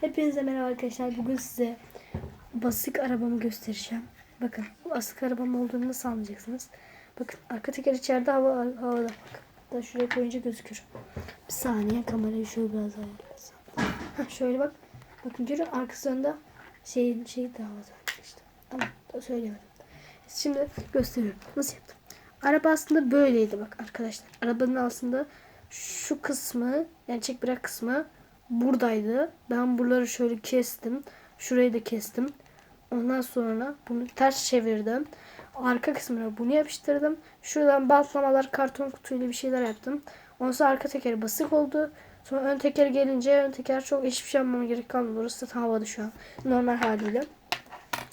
Hepinize merhaba arkadaşlar. Bugün size basık arabamı göstereceğim. Bakın basık arabam olduğunu nasıl anlayacaksınız? Bakın arka teker içeride hava havada. Da şuraya koyunca gözükür. Bir saniye kamerayı şöyle biraz ayarlasam. Şöyle bak. Bakın görün arkası önde şey şey de havada işte. Tamam da söylemedim. Şimdi gösteriyorum. Nasıl yaptım? Araba aslında böyleydi bak arkadaşlar. Arabanın aslında şu kısmı yani çek bırak kısmı buradaydı. Ben buraları şöyle kestim. Şurayı da kestim. Ondan sonra bunu ters çevirdim. Arka kısmına bunu yapıştırdım. Şuradan bantlamalar karton kutuyla bir şeyler yaptım. Ondan sonra arka tekeri basık oldu. Sonra ön teker gelince ön teker çok hiçbir şey yapmama gerek kalmadı. Orası da havada şu an. Normal haliyle.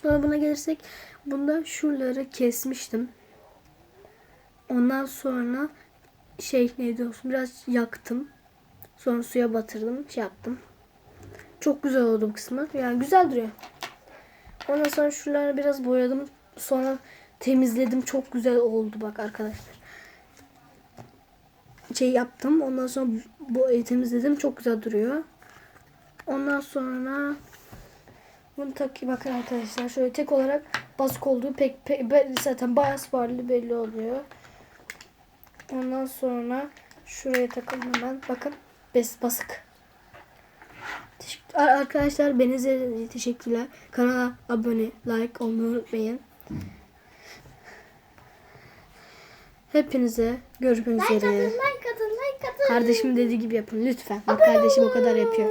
Sonra buna gelirsek bunda şuraları kesmiştim. Ondan sonra şey neydi olsun biraz yaktım. Sonra suya batırdım. Şey yaptım. Çok güzel oldu bu kısmı. Yani güzel duruyor. Ondan sonra şuraları biraz boyadım. Sonra temizledim. Çok güzel oldu bak arkadaşlar. Şey yaptım. Ondan sonra bu temizledim. Çok güzel duruyor. Ondan sonra bunu tak bakın arkadaşlar. Şöyle tek olarak basık olduğu pek, pek zaten bayağı sparlı belli oluyor. Ondan sonra şuraya takalım hemen. Bakın bes basık. Arkadaşlar beni izlediğiniz için teşekkürler. Kanala abone, like olmayı unutmayın. Hepinize görüşmek Like atın, üzere. like atın, like atın. Kardeşim dediği gibi yapın lütfen. Bak kardeşim o kadar yapıyor.